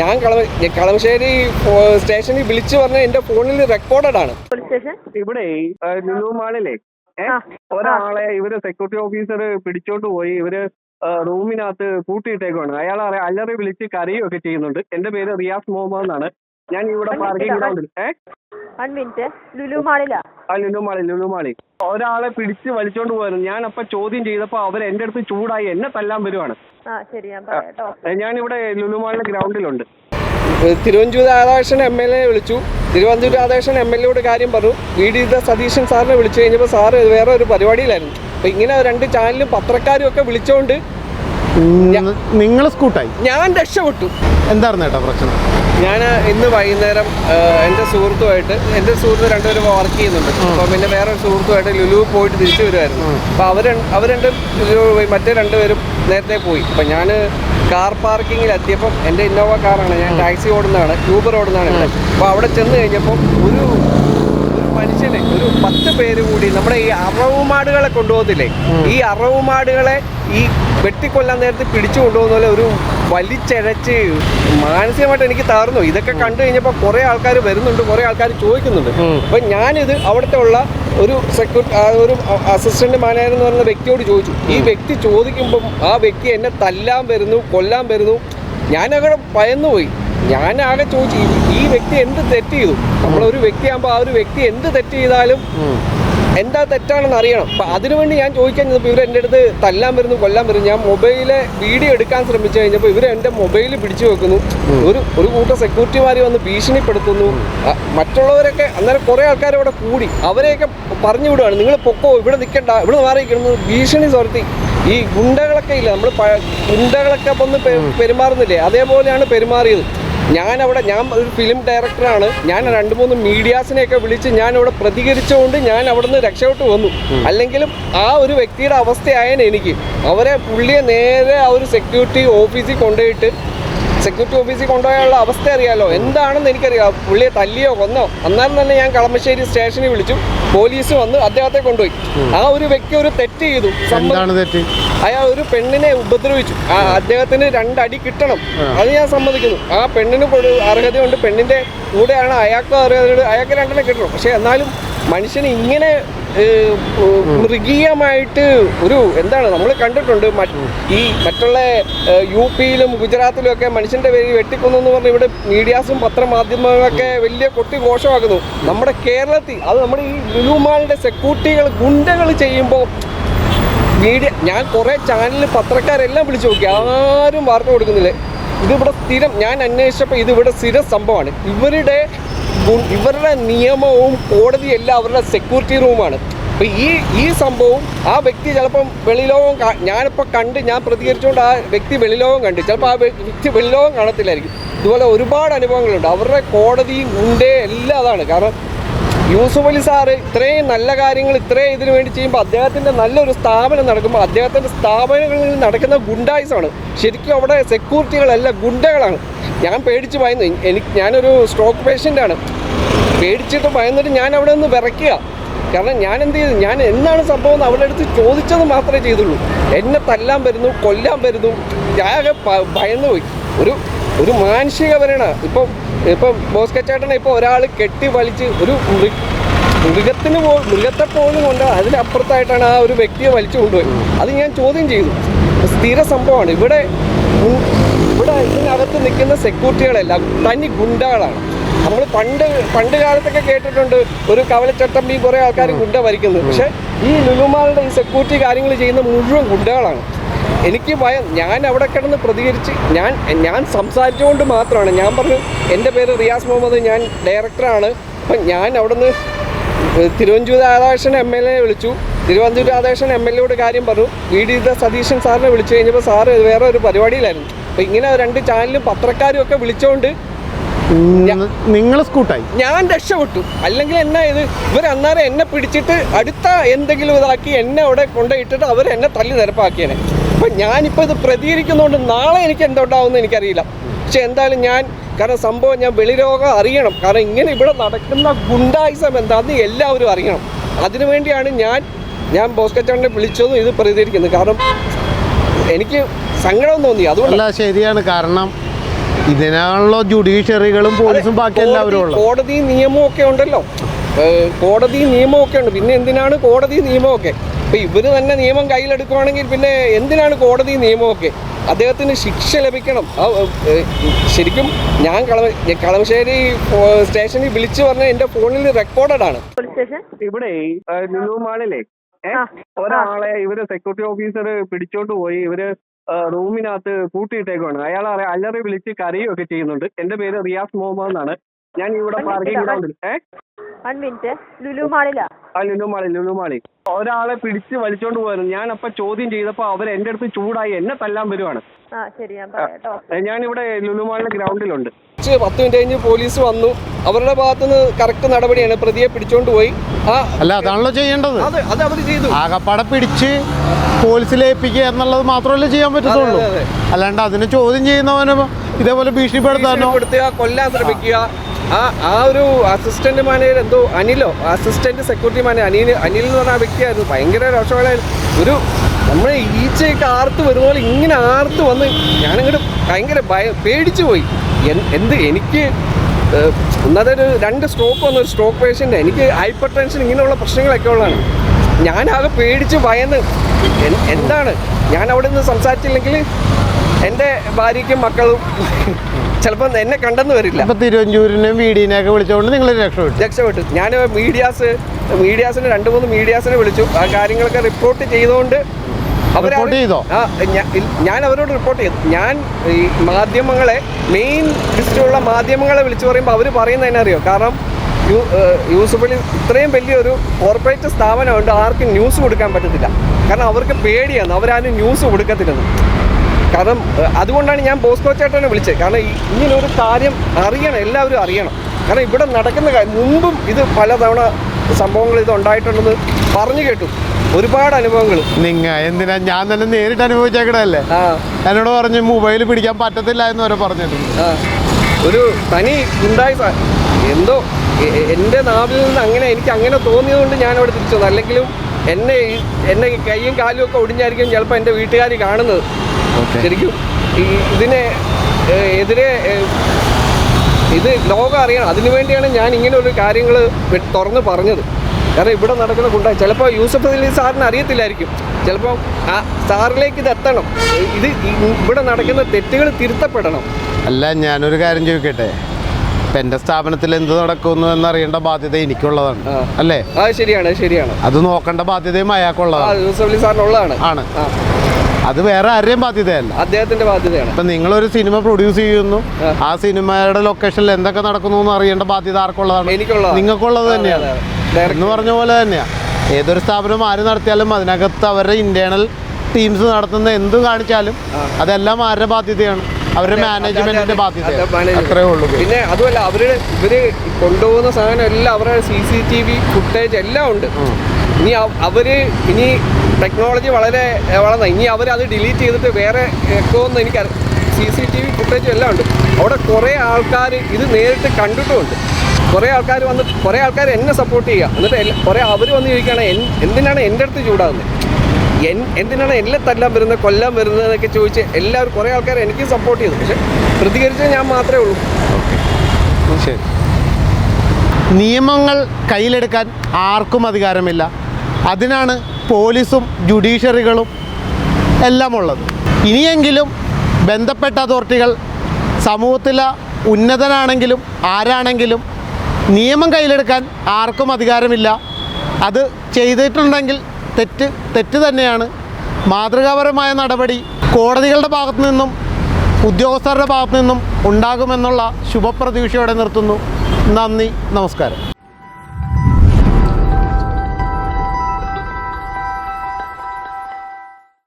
ഞാൻ കളമ ഞാൻ കളമശ്ശേരി സ്റ്റേഷനിൽ വിളിച്ചു പറഞ്ഞ എന്റെ ഫോണിൽ റെക്കോർഡഡ് ആണ്. ഇവിടെ ലുലു മാളിലെ. ഒരാളെ ഇവർ സെക്യൂരിറ്റി ഓഫീസർ പിടിച്ചോണ്ട് പോയി ഇവർ റൂമിനകത്ത് കൂട്ടിയിട്ടേക്കാണ് അയാൾ അല്ലറി വിളിച്ച് കരയുമൊക്കെ ചെയ്യുന്നുണ്ട്. എന്റെ പേര് റിയാസ് മുഹമ്മദ് എന്നാണ്. ഞാൻ ഇവിടെ പാർക്കിംഗ് ഗ്രൗണ്ടിൽ ഏ? വൺ മിനിറ്റ് ലുലു മാളിലാ? ആ ലുലു മാളി ലുലു മാളി ഒരാളെ പിടിച്ച് വലിച്ചോണ്ട് പോയിരുന്നു. ഞാൻ അപ്പൊ ചോദ്യം ചെയ്തപ്പോ അവർ എന്റെ അടുത്ത് ചൂടായി എന്നെ തല്ലാൻ വരുവാണ്. ആ ശരി ഞാൻ പറയാം കേട്ടോ. ഞാനിവിടെ ലുലുമാളിന്റെ ഗ്രൗണ്ടിലുണ്ട്. Thiruvanchoor Radhakrishnan M L A വിളിച്ചു. തിരുവഞ്ചൂർ രാധാകൃഷ്ണൻ എം എൽ എയോട് കാര്യം പറഞ്ഞു. വി ഡി സതീശൻ സാറിനെ വിളിച്ചു കഴിഞ്ഞപ്പോൾ സാറ് വേറെ ഒരു പരിപാടിയിലായിരുന്നു. അപ്പോൾ ഇങ്ങനെ രണ്ട് ചാനലും പത്രക്കാരും ഒക്കെ വിളിച്ചുകൊണ്ട് നിങ്ങൾ സ്കൂട്ടായി? ഞാൻ രക്ഷപ്പെട്ടു. എന്തായിരുന്നു ഏട്ടാ പ്രശ്നം? ഞാൻ ഇന്ന് വൈകുന്നേരം എന്റെ സുഹൃത്തുമായിട്ട് എന്റെ സുഹൃത്ത് രണ്ടുപേരും വർക്ക് ചെയ്യുന്നുണ്ട്. അപ്പോൾ പിന്നെ വേറെ സുഹൃത്തുമായിട്ട് ലുലു പോയിട്ട് തിരിച്ചു വരുമായിരുന്നു അപ്പോൾ അവർ അവർ രണ്ട് മറ്റേ രണ്ടുപേരും നേരത്തെ പോയി. അപ്പോൾ ഞാൻ കാർ പാർക്കിങ്ങിൽ എത്തിയപ്പം എന്റെ ഇന്നോവ കാറാണ് ഞാൻ ടാക്സി ഓടുന്നതാണ് യൂബർ ഓടുന്നതാണ് അപ്പോൾ അവിടെ ചെന്ന് കഴിഞ്ഞപ്പോൾ ഒരു ഒരു മനുഷ്യനെ ഒരു പത്ത് പേര് കൂടി നമ്മുടെ ഈ അറവുമാടുകളെ കൊണ്ടുപോകത്തില്ലേ? ഈ അറവുമാടുകളെ ഈ വെട്ടിക്കൊല്ലാൻ നേരത്തെ പിടിച്ചു കൊണ്ടുപോകുന്ന പോലെ ഒരു വലിച്ചഴച്ച് മാനസികമായിട്ട് എനിക്ക് തകർന്നു. ഇതൊക്കെ കണ്ടു കഴിഞ്ഞപ്പോൾ കുറേ ആൾക്കാർ വരുന്നുണ്ട് കുറേ ആൾക്കാർ ചോദിക്കുന്നുണ്ട്. അപ്പം ഞാനിത് അവിടുത്തെ ഉള്ള ഒരു സെക്യൂരിറ്റി ഒരു അസിസ്റ്റന്റ് മാനേജർ എന്ന് പറയുന്ന വ്യക്തിയോട് ചോദിച്ചു. ഈ വ്യക്തി ചോദിക്കുമ്പം ആ വ്യക്തി എന്നെ തല്ലാൻ വരുന്നു കൊല്ലാൻ വരുന്നു. ഞാനവിടെ ഭയന്നുപോയി ഞാൻ ആകെ ചോദിച്ചു ഈ- വ്യക്തി എന്ത് തെറ്റ് ചെയ്തു? നമ്മളൊരു വ്യക്തിയാകുമ്പോൾ ആ ഒരു വ്യക്തി എന്ത് തെറ്റ് ചെയ്താലും എന്താ തെറ്റാണെന്ന് അറിയണം. അപ്പൊ അതിനുവേണ്ടി ഞാൻ ചോദിക്കാൻ ചെന്നപ്പോൾ ഇവർ എന്റെ അടുത്ത് തല്ലാൻ വരുന്നു കൊല്ലാൻ വരുന്നു. ഞാൻ മൊബൈലിലെ വീഡിയോ എടുക്കാൻ ശ്രമിച്ചു കഴിഞ്ഞപ്പോൾ ഇവർ എന്റെ മൊബൈൽ പിടിച്ചു വെക്കുന്നു. ഒരു ഒരു കൂട്ടം സെക്യൂരിറ്റിമാർ വന്ന് ഭീഷണിപ്പെടുത്തുന്നു. മറ്റുള്ളവരൊക്കെ അന്നേരം കുറേ ആൾക്കാർ ഇവിടെ കൂടി. അവരെയൊക്കെ പറഞ്ഞു വിടുവാണ്. നിങ്ങൾ പൊക്കോ ഇവിടെ നിൽക്കണ്ട ഇവിടെ മാറി നിൽക്കണം ഭീഷണി സ്വർത്തി ഈ ഗുണ്ടകളൊക്കെ ഇല്ല? നമ്മൾ ഗുണ്ടകളൊക്കെ ഒന്ന് പെരുമാറുന്നില്ലേ? അതേപോലെയാണ് പെരുമാറിയത്. ഞാൻ അവിടെ ഞാൻ ഒരു ഫിലിം ഡയറക്ടറാണ് ഞാൻ രണ്ട് മൂന്ന് മീഡിയാസിനെയൊക്കെ വിളിച്ച് ഞാൻ അവിടെ പ്രതികരിച്ചുകൊണ്ട് ഞാൻ അവിടെ നിന്ന് രക്ഷപ്പെട്ട് വന്നു. അല്ലെങ്കിലും ആ ഒരു വ്യക്തിയുടെ അവസ്ഥയായേനെ എനിക്ക്. അവരെ പുള്ളിയെ നേരെ ആ ഒരു സെക്യൂരിറ്റി ഓഫീസിൽ കൊണ്ടുപോയിട്ട് സെക്യൂരിറ്റി ഓഫീസിൽ കൊണ്ടുപോയുള്ള അവസ്ഥ അറിയാലോ? എന്താണെന്ന് എനിക്കറിയാം. പുള്ളിയെ തല്ലിയോ കൊന്നോ? അന്നേരം തന്നെ ഞാൻ കളമശ്ശേരി സ്റ്റേഷനിൽ വിളിച്ചു. പോലീസ് വന്ന് അദ്ദേഹത്തെ കൊണ്ടുപോയി. ആ ഒരു വ്യക്തി ഒരു തെറ്റ് ചെയ്തു. അയാൾ ഒരു പെണ്ണിനെ ഉപദ്രവിച്ചു. ആ അദ്ദേഹത്തിന് രണ്ടടി കിട്ടണം. അത് ഞാൻ സമ്മതിക്കുന്നു. ആ പെണ്ണിന് അർഹതയുണ്ട്. പെണ്ണിന്റെ കൂടെയാണ് അയാൾക്ക് അർഹതയുണ്ട്. അയാൾക്ക് രണ്ടെണ്ണം കിട്ടണം. പക്ഷെ എന്നാലും മനുഷ്യന് ഇങ്ങനെ മൃഗീയമായിട്ട് ഒരു എന്താണ് നമ്മൾ കണ്ടിട്ടുണ്ട് ഈ മറ്റുള്ള യു പിയിലും ഗുജറാത്തിലും ഒക്കെ മനുഷ്യന്റെ പേര് വെട്ടിക്കൊന്നു എന്ന് പറഞ്ഞ് ഇവിടെ മീഡിയാസും പത്രമാധ്യമങ്ങളൊക്കെ വലിയ കൊട്ടി ഘോഷമാക്കുന്നു നമ്മുടെ കേരളത്തിൽ അത് നമ്മുടെ ഈ ലുലുമാളിന്റെ സെക്യൂരിറ്റികൾ ഗുണ്ടകൾ ചെയ്യുമ്പോൾ മീഡിയ ഞാൻ കുറേ ചാനലിൽ പത്രക്കാരെല്ലാം വിളിച്ചു നോക്കി ആരും വാർത്ത കൊടുക്കുന്നില്ല. ഇതിവിടെ സ്ഥിരം ഞാൻ അന്വേഷിച്ചപ്പോൾ ഇതിവിടെ സ്ഥിരം സംഭവമാണ്. ഇവരുടെ ഇവരുടെ നിയമവും കോടതി എല്ലാം അവരുടെ സെക്യൂരിറ്റി റൂമാണ് അപ്പോൾ ഈ ഈ സംഭവം ആ വ്യക്തി ചിലപ്പം വെളിലോകം ഞാനിപ്പോൾ കണ്ട് ഞാൻ പ്രതികരിച്ചുകൊണ്ട് ആ വ്യക്തി വെളിലോകം കണ്ട്. ചിലപ്പോൾ ആ വ്യ- വ്യക്തി വെളിലോകം കാണത്തില്ലായിരിക്കും. ഇതുപോലെ ഒരുപാട് അനുഭവങ്ങളുണ്ട്. അവരുടെ കോടതിയും ഉണ്ടേ എല്ലാം അതാണ്. കാരണം യൂസുഫ് അലി സാറ് ഇത്രയും നല്ല കാര്യങ്ങൾ ഇത്രയും ഇതിനു വേണ്ടി ചെയ്യുമ്പോൾ അദ്ദേഹത്തിന്റെ നല്ലൊരു സ്ഥാപനം നടക്കുമ്പോൾ അദ്ദേഹത്തിന്റെ സ്ഥാപനങ്ങളിൽ നടക്കുന്ന ഗുണ്ടായിസാണ് ശരിക്കും അവിടെ സെക്യൂരിറ്റികളല്ല ഗുണ്ടകളാണ്. ഞാൻ പേടിച്ച് ഭയന്നു. എനിക്ക് ഞാനൊരു സ്ട്രോക്ക് പേഷ്യന്റാണ് പേടിച്ചിട്ട് ഭയന്നിട്ട് ഞാൻ അവിടെ നിന്ന് വിറയ്ക്കുക. കാരണം ഞാൻ എന്ത് ചെയ്തു? ഞാൻ എന്താണ് സംഭവം എന്ന് അവരുടെ അടുത്ത് ചോദിച്ചത് മാത്രമേ ചെയ്തുള്ളൂ. എന്നെ തല്ലാൻ വരുന്നു കൊല്ലാൻ വരുന്നു. ഞാൻ ഭയന്നുപോയി ഭയന്നു പോയി ഒരു ഒരു മാനുഷിക വരണ. ഇപ്പം ഇപ്പം ബോസ്കച്ചേട്ടനെ ഇപ്പോൾ ഒരാൾ കെട്ടി വലിച്ച് ഒരു മൃഗത്തിന് പോ മൃഗത്തെ പോലും കൊണ്ട് അതിനപ്പുറത്തായിട്ടാണ് ആ ഒരു വ്യക്തിയെ വലിച്ചു കൊണ്ടുപോയി. അത് ഞാൻ ചോദ്യം ചെയ്തു സ്ഥിര സംഭവമാണ്. ഇവിടെ ഇവിടെ ഇതിനകത്ത് നിൽക്കുന്ന സെക്യൂരിറ്റികളെല്ലാം തനി ഗുണ്ടകളാണ്. നമ്മൾ പണ്ട് പണ്ട് കാലത്തൊക്കെ കേട്ടിട്ടുണ്ട് ഒരു കവലച്ചട്ടമ്പി കുറേ ആൾക്കാർ ഗുണ്ട ഭരിക്കുന്നത് പക്ഷേ ഈ ലുലുമാളുടെ ഈ സെക്യൂരിറ്റി കാര്യങ്ങൾ ചെയ്യുന്ന മുഴുവൻ ഗുണ്ടകളാണ്. എനിക്ക് ഭയം ഞാൻ അവിടെ കിടന്ന് പ്രതികരിച്ച് ഞാൻ ഞാൻ സംസാരിച്ചുകൊണ്ട് മാത്രമാണ്. ഞാൻ പറഞ്ഞു എന്റെ പേര് റിയാസ് മുഹമ്മദ് ഞാൻ ഡയറക്ടറാണ്. അപ്പം ഞാൻ അവിടുന്ന് Thiruvanchoor Radhakrishnan M L A വിളിച്ചു. തിരുവഞ്ചൂർ രാധാകൃഷ്ണൻ എം എൽ എയോട് കാര്യം പറഞ്ഞു. വി ഡി സതീശൻ സാറിനെ വിളിച്ചു കഴിഞ്ഞപ്പോൾ സാറ് വേറെ ഒരു പരിപാടിയിലായിരുന്നു. അപ്പോൾ ഇങ്ങനെ രണ്ട് ചാനലും പത്രക്കാരും ഒക്കെ വിളിച്ചുകൊണ്ട് നിങ്ങൾ സ്കൂട്ടായി ഞാൻ രക്ഷപ്പെട്ടു. അല്ലെങ്കിൽ എന്നാ ഇത്? ഇവർ അന്നേരം എന്നെ പിടിച്ചിട്ട് അടുത്ത എന്തെങ്കിലും ഇതാക്കി എന്നെ അവിടെ കൊണ്ടുപോയിട്ടിട്ട് അവർ എന്നെ തല്ലി നിരപ്പാക്കിയനെ. അപ്പം ഞാനിപ്പോൾ ഇത് പ്രതികരിക്കുന്നതുകൊണ്ട് നാളെ എനിക്ക് എന്തുണ്ടാവുമെന്ന് എനിക്കറിയില്ല. പക്ഷെ എന്തായാലും ഞാൻ കാരണം സംഭവം ഞാൻ വെളിരോഗം അറിയണം. കാരണം ഇങ്ങനെ ഇവിടെ നടക്കുന്ന ഗുണ്ടായിസം എന്താണെന്ന് എല്ലാവരും അറിയണം. അതിനുവേണ്ടിയാണ് ഞാൻ ഞാൻ ബോസ്കറ്റാണെ വിളിച്ചതും ഇത് പ്രതികരിക്കുന്നത്. കാരണം എനിക്ക് സങ്കടം തോന്നി. അതുകൊണ്ട് ശരിയാണ്. കാരണം ഇതിനാണല്ലോ ജുഡീഷ്യറികളും പോലീസും ബാക്കി എല്ലാവരും കോടതി നിയമമൊക്കെ ഒക്കെ ഉണ്ടല്ലോ കോടതി നിയമമൊക്കെ ഒക്കെ ഉണ്ട്. പിന്നെ എന്തിനാണ് കോടതി നിയമമൊക്കെ? ഇപ്പൊ ഇവർ തന്നെ നിയമം കയ്യിലെടുക്കുവാണെങ്കിൽ പിന്നെ എന്തിനാണ് കോടതി നിയമമൊക്കെ? അദ്ദേഹത്തിന് ശിക്ഷ ലഭിക്കണം. ആ, ശരിക്കും ഞാൻ കളമ കളമശ്ശേരി സ്റ്റേഷനിൽ വിളിച്ചു പറഞ്ഞ എന്റെ ഫോണിൽ റെക്കോർഡഡ് ആണ്. ഇവിടെ ലുലു മാളിലെ ഒരാളെ ഇവർ സെക്യൂരിറ്റി ഓഫീസർ പിടിച്ചോണ്ട് പോയി. ഇവർ റൂമിനകത്ത് പൂട്ടിയിട്ടേക്കാണ് അയാൾ അല്ലറി വിളിച്ച് കരയുമൊക്കെ ചെയ്യുന്നുണ്ട്. എന്റെ പേര് റിയാസ് മുഹമ്മദ് എന്നാണ്. ഞാൻ ഇവിടെ ലുലുമാളി പാർക്കിംഗ് ഗ്രൗണ്ടിൽ. ഏ? One minute. ലുലു മാളിലാ? ആ ലുലു മാളി ലുലു മാളി. ഒരാളെ പിടിച്ച് വലിച്ചോണ്ട് പോയിരുന്നു ഞാൻ അപ്പൊ ചോദ്യം ചെയ്തപ്പോ അവർ എന്റെ അടുത്ത് ചൂടായി എന്നെ തല്ലാൻ വരുവാണ്. ഞാൻ ഇവിടെ ലുലു മാളിലെ ഗ്രൗണ്ടിലുണ്ട്. പത്ത് മിനിറ്റ് കഴിഞ്ഞ് പോലീസ് വന്നു. അവരുടെ ഭാഗത്തുനിന്ന് കറക്റ്റ് നടപടിയാണ് പ്രതിയെ പിടിച്ചോണ്ട് പോയി. അല്ല അതാണല്ലോ ചെയ്യേണ്ടത്. അത് അവർ ചെയ്തു. ആകപ്പാടെ പിടിച്ച് പോലീസിൽ ഏൽപ്പിക്കുക എന്നുള്ളത് മാത്രമല്ലേ ചെയ്യാൻ പറ്റത്തുള്ളൂ. അല്ലാണ്ട് അതിനെ ചോദ്യം ചെയ്യുന്നവന് ഇതേപോലെ ഭീഷണിപ്പെടുത്താനോ? കൊല്ലാൻ ശ്രമിക്കുക. ആ ആ ഒരു അസിസ്റ്റന്റ് മാനേജർ എന്തോ അനിലോ assistant security manager Anil Anil എന്ന് പറഞ്ഞ ആ വ്യക്തിയായിരുന്നു. ഭയങ്കര രോഷമായിരുന്നു ഒരു നമ്മൾ ഈച്ചയൊക്കെ ആർത്ത് വരുന്ന പോലെ ഇങ്ങനെ ആർത്ത് വന്ന് ഞാനിങ്ങോട്ട് ഭയങ്കര ഭയ പേടിച്ചു പോയി. എന്ത് എനിക്ക് ഒന്നതൊരു രണ്ട് സ്ട്രോക്ക് വന്ന. ഒരു സ്ട്രോക്ക് പേഷ്യന്റ് എനിക്ക് ഹൈപ്പർ ടെൻഷൻ ഇങ്ങനെയുള്ള പ്രശ്നങ്ങളൊക്കെ ഉള്ളതാണ്. ഞാനാകെ പേടിച്ച് ഭയന്ന്. എന്താണ്? ഞാൻ അവിടെ നിന്ന് സംസാരിച്ചില്ലെങ്കിൽ എന്റെ ഭാര്യയ്ക്കും മക്കളും ചിലപ്പോൾ എന്നെ കണ്ടെന്ന് വരില്ല. ഇപ്പൊ തിരുവഞ്ചൂരിനെയും വീടിനെയൊക്കെ വിളിച്ചുകൊണ്ട് നിങ്ങൾ രക്ഷപ്പെട്ടു. രക്ഷപ്പെട്ടു. ഞാൻ മീഡിയാസ് മീഡിയാസിനെ രണ്ട് മൂന്ന് മീഡിയാസിനെ വിളിച്ചു. ആ കാര്യങ്ങളൊക്കെ റിപ്പോർട്ട് ചെയ്തുകൊണ്ട് Report ചെയ്തോ? ഞാൻ അവരോട് റിപ്പോർട്ട് ചെയ്തു. ഞാൻ ഈ മാധ്യമങ്ങളെ മെയിൻ ലിസ്റ്റിലുള്ള മാധ്യമങ്ങളെ വിളിച്ചു പറയുമ്പോൾ അവർ പറയുന്നത് തന്നെ അറിയോ? കാരണം യു- ഏഹ് യൂസഫ് അലി ഇത്രയും വലിയൊരു കോർപ്പറേറ്റ് സ്ഥാപനമുണ്ട് ആർക്കും ന്യൂസ് കൊടുക്കാൻ പറ്റത്തില്ല. കാരണം അവർക്ക് പേടിയാണ് അവരാരും ന്യൂസ് കൊടുക്കത്തില്ലെന്ന്. കാരണം അതുകൊണ്ടാണ് ഞാൻ ബോസ്കോ ചേട്ടനെ വിളിച്ചത്. കാരണം ഇങ്ങനൊരു കാര്യം അറിയണം എല്ലാവരും അറിയണം. കാരണം ഇവിടെ നടക്കുന്ന കാര്യം മുമ്പും ഇത് പലതവണ സംഭവങ്ങൾ ഇത് ഉണ്ടായിട്ടുണ്ടെന്ന് പറഞ്ഞു കേട്ടു. ഒരുപാട് അനുഭവങ്ങൾ നിങ്ങ എന്തിനാ? ഞാൻ തന്നെ നേരിട്ട് അനുഭവിച്ചേക്കടല്ലേ എന്നോട് പറഞ്ഞു മൊബൈൽ പിടിക്കാൻ പറ്റത്തില്ല എന്ന് വരെ പറഞ്ഞിട്ടുണ്ട്. ഒരു തനി ഉണ്ടായി എന്തോ എന്റെ നാവിൽ നിന്ന് അങ്ങനെ എനിക്ക് അങ്ങനെ തോന്നിയതുകൊണ്ട് ഞാൻ അവിടെ തിരിച്ചു വന്നു അല്ലെങ്കിലും എന്നെ എന്നെ കൈയും കാലും ഒക്കെ ഒടിഞ്ഞായിരിക്കും ചിലപ്പോൾ എന്റെ വീട്ടുകാർ കാണുന്നത്. ശരിക്കും ഈ ഇതിനെ എതിരെ ഇത് ലോകം അറിയണം. അതിനു വേണ്ടിയാണ് ഞാൻ ഇങ്ങനെ ഒരു കാര്യങ്ങൾ തുറന്ന് പറഞ്ഞത്. കാരണം ഇവിടെ നടക്കുന്ന ഗുണ്ട ചിലപ്പോൾ യൂസഫ് അലി സാറിന് അറിയത്തില്ലായിരിക്കും. ചിലപ്പോൾ ആ സാറിലേക്ക് ഇത് എത്തണം. ഇത് ഇവിടെ നടക്കുന്ന തെറ്റുകൾ തിരുത്തപ്പെടണം. അല്ല ഞാനൊരു കാര്യം ചോദിക്കട്ടെ? ഇപ്പൊ എന്റെ സ്ഥാപനത്തിൽ എന്ത് നടക്കുന്നു എന്നറിയേണ്ട ബാധ്യത എനിക്കുള്ളതാണ്. അല്ലേ? ശരിയാണ് ശരിയാണ്. അത് നോക്കേണ്ട ബാധ്യതയും അയാൾക്കുള്ളതാണ്. യൂസഫ് അലി സാറിനുള്ളതാണ്. ആണ്. അത് വേറെ ആരുടെയും ബാധ്യതയല്ല. അദ്ദേഹത്തിന്റെ ബാധ്യതയാണ്. അപ്പൊ നിങ്ങൾ ഒരു സിനിമ പ്രൊഡ്യൂസ് ചെയ്യുന്നു. ആ. സിനിമയുടെ ലൊക്കേഷനിൽ എന്തൊക്കെ നടക്കുന്നു എന്ന് അറിയേണ്ട ബാധ്യത ആർക്കുള്ളതാണ്? എനിക്കുള്ളത് നിങ്ങൾക്കുള്ളത് തന്നെയാണ്. എന്ന് പറഞ്ഞ പോലെ തന്നെയാ. ഏതൊരു സ്ഥാപനം ആര് നടത്തിയാലും അതിനകത്ത് അവരുടെ ഇന്റേണൽ ടീംസ് നടത്തുന്ന എന്ത് കാണിച്ചാലും അതെല്ലാം ആരുടെ ബാധ്യതയാണ്? അവരുടെ മാനേജ്മെന്റിന്റെ management. അത്രേ ഉള്ളൂ. പിന്നെ അതുമല്ല അവർ ഇവർ കൊണ്ടുപോകുന്ന സാധനം എല്ലാം അവരുടെ C C T V footage എല്ലാം ഉണ്ട്. ഇനി അവർ ഇനി ടെക്നോളജി വളരെ വളർന്ന. ഇനി അവർ അത് ഡിലീറ്റ് ചെയ്തിട്ട് വേറെ എക്കോന്ന് എനിക്ക് സി സി ടി വി ഫുട്ടേജും എല്ലാം ഉണ്ട്. അവിടെ കുറേ ആൾക്കാർ ഇത് നേരിട്ട് കണ്ടിട്ടുമുണ്ട്. കുറേ ആൾക്കാർ വന്ന് കുറേ ആൾക്കാർ എന്നെ സപ്പോർട്ട് ചെയ്യുക. എന്നിട്ട് കുറേ അവർ വന്ന് ചോദിക്കുകയാണ് എന്തിനാണ് എന്റെ അടുത്ത് ചൂടാകുന്നത് എൻ എന്തിനാണ് എന്നെ തല്ലാൻ വരുന്നത് കൊല്ലാൻ വരുന്നത് എന്നൊക്കെ ചോദിച്ച് എല്ലാവരും കുറേ ആൾക്കാർ എനിക്ക് സപ്പോർട്ട് ചെയ്തു. പക്ഷെ പ്രതികരിച്ചത് ഞാൻ മാത്രമേ ഉള്ളൂ. ശരി. നിയമങ്ങൾ കയ്യിലെടുക്കാൻ ആർക്കും അധികാരമില്ല. അതിനാണ് പോലീസും ജുഡീഷ്യറികളും എല്ലാം ഉള്ളത് ഇനിയെങ്കിലും ബന്ധപ്പെട്ട അതോറിറ്റികൾ സമൂഹത്തിലെ ഉന്നതനാണെങ്കിലും ആരാണെങ്കിലും നിയമം കയ്യിലെടുക്കാൻ ആർക്കും അധികാരമില്ല. അത് ചെയ്തിട്ടുണ്ടെങ്കിൽ തെറ്റ് തെറ്റ് തന്നെയാണ്. മാതൃകാപരമായ നടപടി കോടതികളുടെ ഭാഗത്തു നിന്നും ഉദ്യോഗസ്ഥരുടെ ഭാഗത്തു നിന്നും ഉണ്ടാകുമെന്നുള്ള ശുഭപ്രതീക്ഷയോടെ നിർത്തുന്നു. നന്ദി നമസ്കാരം.